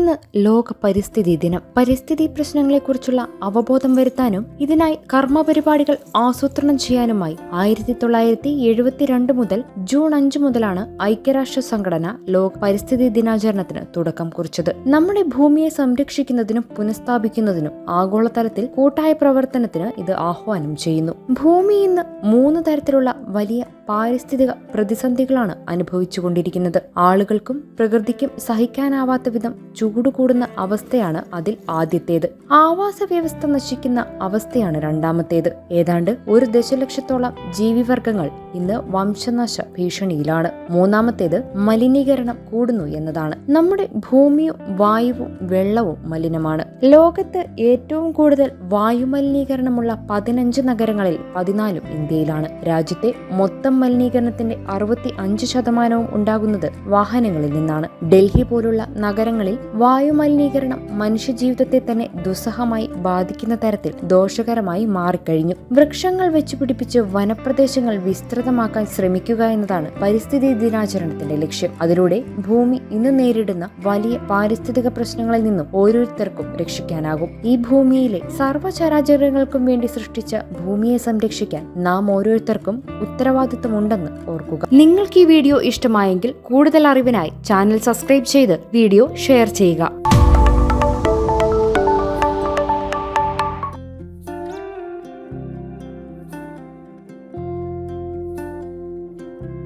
ഇന്ന് ലോക പരിസ്ഥിതി ദിനം. പരിസ്ഥിതി പ്രശ്നങ്ങളെക്കുറിച്ചുള്ള അവബോധം വരുത്താനും ഇതിനായി കർമ്മ പരിപാടികൾ ആസൂത്രണം ചെയ്യാനുമായി ആയിരത്തി തൊള്ളായിരത്തി എഴുപത്തിരണ്ട് മുതൽ ജൂൺ അഞ്ച് മുതലാണ് ഐക്യരാഷ്ട്ര സംഘടന ലോക പരിസ്ഥിതി ദിനാചരണത്തിന് തുടക്കം കുറിച്ചത്. നമ്മുടെ ഭൂമിയെ സംരക്ഷിക്കുന്നതിനും പുനഃസ്ഥാപിക്കുന്നതിനും ആഗോളതലത്തിൽ കൂട്ടായ പ്രവർത്തനത്തിന് ഇത് ആഹ്വാനം ചെയ്യുന്നു. ഭൂമി ഇന്ന് മൂന്ന് തരത്തിലുള്ള വലിയ പാരിസ്ഥിതിക പ്രതിസന്ധികളാണ് അനുഭവിച്ചുകൊണ്ടിരിക്കുന്നത്. ആളുകൾക്കും പ്രകൃതിക്കും സഹിക്കാനാവാത്ത വിധം ചൂട് കൂടുന്ന അവസ്ഥയാണ് അതിൽ ആദ്യത്തേത്. ആവാസ വ്യവസ്ഥ നശിക്കുന്ന അവസ്ഥയാണ് രണ്ടാമത്തേത്. ഏതാണ്ട് ഒരു ദശലക്ഷത്തോളം ജീവിവർഗങ്ങൾ ഇന്ന് വംശനാശ ഭീഷണിയിലാണ്. മൂന്നാമത്തേത് മലിനീകരണം കൂടുന്നു എന്നതാണ്. നമ്മുടെ ഭൂമിയും വായുവും വെള്ളവും മലിനമാണ്. ലോകത്ത് ഏറ്റവും കൂടുതൽ വായുമലിനീകരണമുള്ള പതിനഞ്ച് നഗരങ്ങളിൽ പതിനാലും ഇന്ത്യയിലാണ്. രാജ്യത്തെ മൊത്തം മലിനീകരണത്തിന്റെ അറുപത്തി അഞ്ച് ശതമാനവും ഉണ്ടാകുന്നത് വാഹനങ്ങളിൽ നിന്നാണ്. ഡൽഹി പോലുള്ള നഗരങ്ങളിൽ വായുമലിനീകരണം മനുഷ്യജീവിതത്തെ തന്നെ ദുസ്സഹമായി ബാധിക്കുന്ന തരത്തിൽ ദോഷകരമായി മാറിക്കഴിഞ്ഞു. വൃക്ഷങ്ങൾ വെച്ചുപിടിപ്പിച്ച് വനപ്രദേശങ്ങൾ വിസ്തൃതമാക്കാൻ ശ്രമിക്കുക എന്നതാണ് പരിസ്ഥിതി ദിനാചരണത്തിന്റെ ലക്ഷ്യം. അതിലൂടെ ഭൂമി ഇന്ന് നേരിടുന്ന വലിയ പാരിസ്ഥിതിക പ്രശ്നങ്ങളിൽ നിന്നും ഓരോരുത്തർക്കും രക്ഷിക്കാനാകും ഈ ഭൂമിയിലെ സർവചരാചരങ്ങൾക്കും വേണ്ടി സൃഷ്ടിച്ച ഭൂമിയെ സംരക്ഷിക്കാൻ നാം ഓരോരുത്തർക്കും ഉത്തരവാദിത്തമുണ്ടെന്ന് ഓർക്കുക. നിങ്ങൾക്ക് ഈ വീഡിയോ ഇഷ്ടമായെങ്കിൽ കൂടുതൽ അറിവിനായി ചാനൽ സബ്സ്ക്രൈബ് ചെയ്ത് വീഡിയോ ഷെയർ ചെയ്യുക.